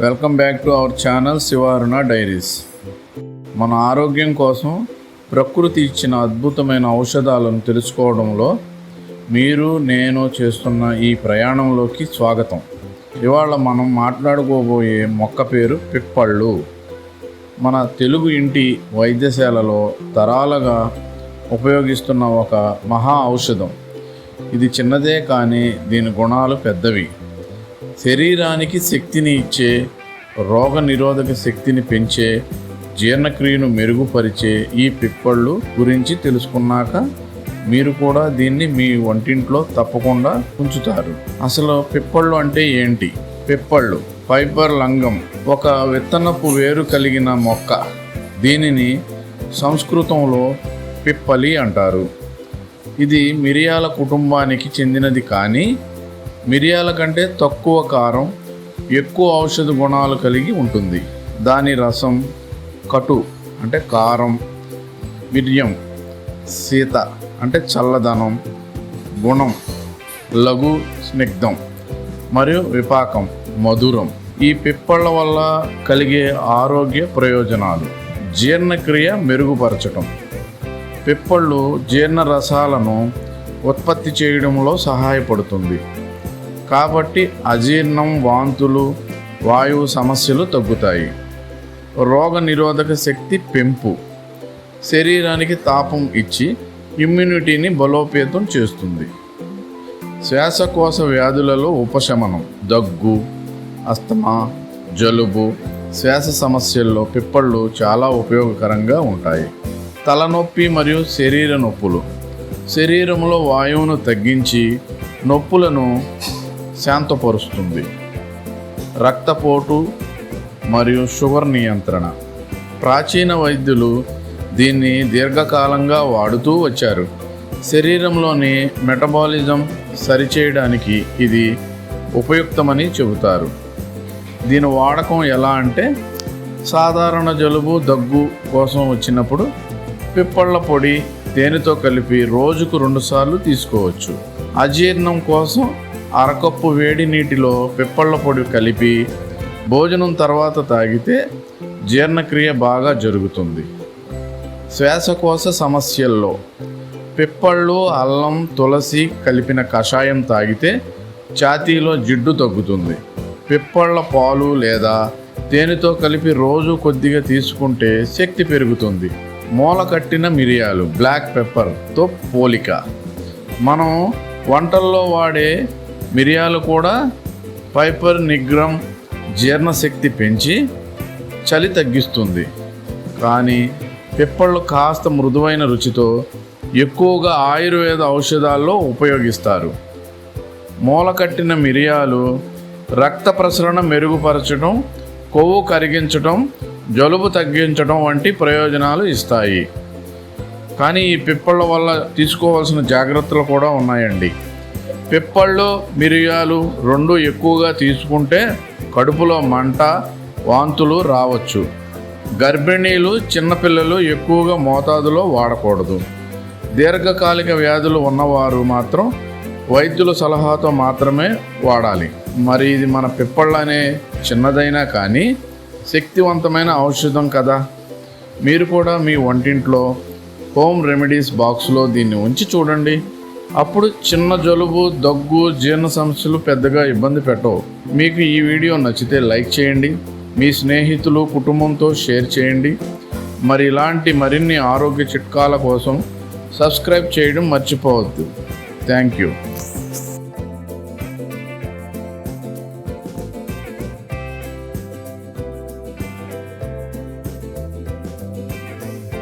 Welcome back to our channel Shivaruna diaries. మన ఆరోగ్యం కోసం ప్రకృతి ఇచ్చిన అద్భుతమైన ఔషధాలను తెలుసుకోవడంలో మీరు నేను చేస్తున్న ఈ ప్రయాణంలోకి స్వాగతం. ఇవాళ మనం మాట్లాడుకోబోయే మొక్క పేరు పిప్పళ్ళు. మన తెలుగు ఇంటి వైద్యశాలలో తరాలుగా ఉపయోగిస్తున్న ఒక మహా ఔషధం. ఇది చిన్నదే కానీ దీని గుణాలు పెద్దవి. శరీరానికి శక్తిని ఇచ్చే రోగ నిరోధక శక్తిని పెంచే జీర్ణక్రియను మెరుగుపరిచే ఈ పిప్పళ్ళు గురించి తెలుసుకున్నాక మీరు కూడా దీన్ని మీ వంటింట్లో తప్పకుండా ఉంచుతారు. అసలు పిప్పళ్ళు అంటే ఏంటి? పిప్పళ్ళు ఫైబర్ లంగం ఒక విత్తనపు వేరు కలిగిన మొక్క. దీనిని సంస్కృతంలో పిప్పలి అంటారు. ఇది మిరియాల కుటుంబానికి చెందినది కానీ మిరియాల కంటే తక్కువ కారం ఎక్కువ ఔషధ గుణాలు కలిగి ఉంటుంది. దాని రసం కటు అంటే కారం మిరియం సీత అంటే చల్లదనం గుణం లఘు స్నిగ్ధం మరియు విపాకం మధురం. ఈ పిప్పళ్ళ వల్ల కలిగే ఆరోగ్య ప్రయోజనాలు. జీర్ణక్రియ మెరుగుపరచటం. పిప్పళ్ళు జీర్ణ రసాలను ఉత్పత్తి చేయడంలో సహాయపడుతుంది. కాబట్టి అజీర్ణం వాంతులు వాయువు సమస్యలు తగ్గుతాయి. రోగ నిరోధక శక్తి పెంపు. శరీరానికి తాపం ఇచ్చి ఇమ్యూనిటీని బలోపేతం చేస్తుంది. శ్వాసకోశ వ్యాధులలో ఉపశమనం దగ్గు అస్తమా జలుబు శ్వాస సమస్యల్లో పిప్పళ్ళు చాలా ఉపయోగకరంగా ఉంటాయి. తలనొప్పి మరియు శరీర నొప్పులు. శరీరంలో వాయువును తగ్గించి నొప్పులను శాంతపరుస్తుంది రక్తపోటు మరియు షుగర్ నియంత్రణ. ప్రాచీన వైద్యులు దీన్ని దీర్ఘకాలంగా వాడుతూ వచ్చారు. శరీరంలోని మెటబాలిజం సరిచేయడానికి ఇది ఉపయుక్తమని చెబుతారు. దీని వాడకం ఎలా అంటే సాధారణ జలుబు దగ్గు కోసం వచ్చినప్పుడు పిప్పళ్ళ పొడి తేనెతో కలిపి రోజుకు రెండుసార్లు తీసుకోవచ్చు. అజీర్ణం కోసం అరకప్పు వేడి నీటిలో పిప్పళ్ళ పొడి కలిపి భోజనం తర్వాత తాగితే జీర్ణక్రియ బాగా జరుగుతుంది. శ్వాసకోశ సమస్యల్లో పిప్పళ్ళు అల్లం తులసి కలిపిన కషాయం తాగితే ఛాతీలో జిడ్డు తగ్గుతుంది. పిప్పళ్ళ పాలు లేదా తేనెతో కలిపి రోజు కొద్దిగా తీసుకుంటే శక్తి పెరుగుతుంది. మూల కట్టిన మిరియాలు బ్లాక్ పెప్పర్తో పోలిక. మనం వంటల్లో వాడే మిరియాలు కూడా పైపర్ నిగ్రమ్ జీర్ణశక్తి పెంచి చలి తగ్గిస్తుంది. కానీ పిప్పళ్ళు కాస్త మృదువైన రుచితో ఎక్కువగా ఆయుర్వేద ఔషధాల్లో ఉపయోగిస్తారు. మూలకట్టిన మిరియాలు రక్త ప్రసరణ మెరుగుపరచడం కొవ్వు కరిగించడం జలుబు తగ్గించడం వంటి ప్రయోజనాలు ఇస్తాయి. కానీ ఈ పిప్పళ్ళ వల్ల తీసుకోవాల్సిన జాగ్రత్తలు కూడా ఉన్నాయండి. పిప్పళ్ళు మిరియాలు రెండు ఎక్కువగా తీసుకుంటే కడుపులో మంట వాంతులు రావచ్చు. గర్భిణీలు చిన్నపిల్లలు ఎక్కువగా మోతాదులో వాడకూడదు. దీర్ఘకాలిక వ్యాధులు ఉన్నవారు మాత్రం వైద్యుల సలహాతో మాత్రమే వాడాలి. మరి ఇది మన పిప్పళ్ళనే చిన్నదైనా కానీ శక్తివంతమైన ఔషధం కదా. మీరు కూడా మీ వంటింట్లో హోమ్ రెమెడీస్ బాక్స్లో దీన్ని ఉంచి చూడండి. అప్పుడు చిన్న జలుబు దగ్గు జీర్ణ సమస్యలు పెద్దగా ఇబ్బంది పెట్టవు. మీకు ఈ వీడియో నచ్చితే లైక్ చేయండి. మీ స్నేహితులు కుటుంబంతో షేర్ చేయండి. మరి ఇలాంటి మరిన్ని ఆరోగ్య చిట్కాల కోసం సబ్స్క్రైబ్ చేయడం మర్చిపోవద్దు. Thank you.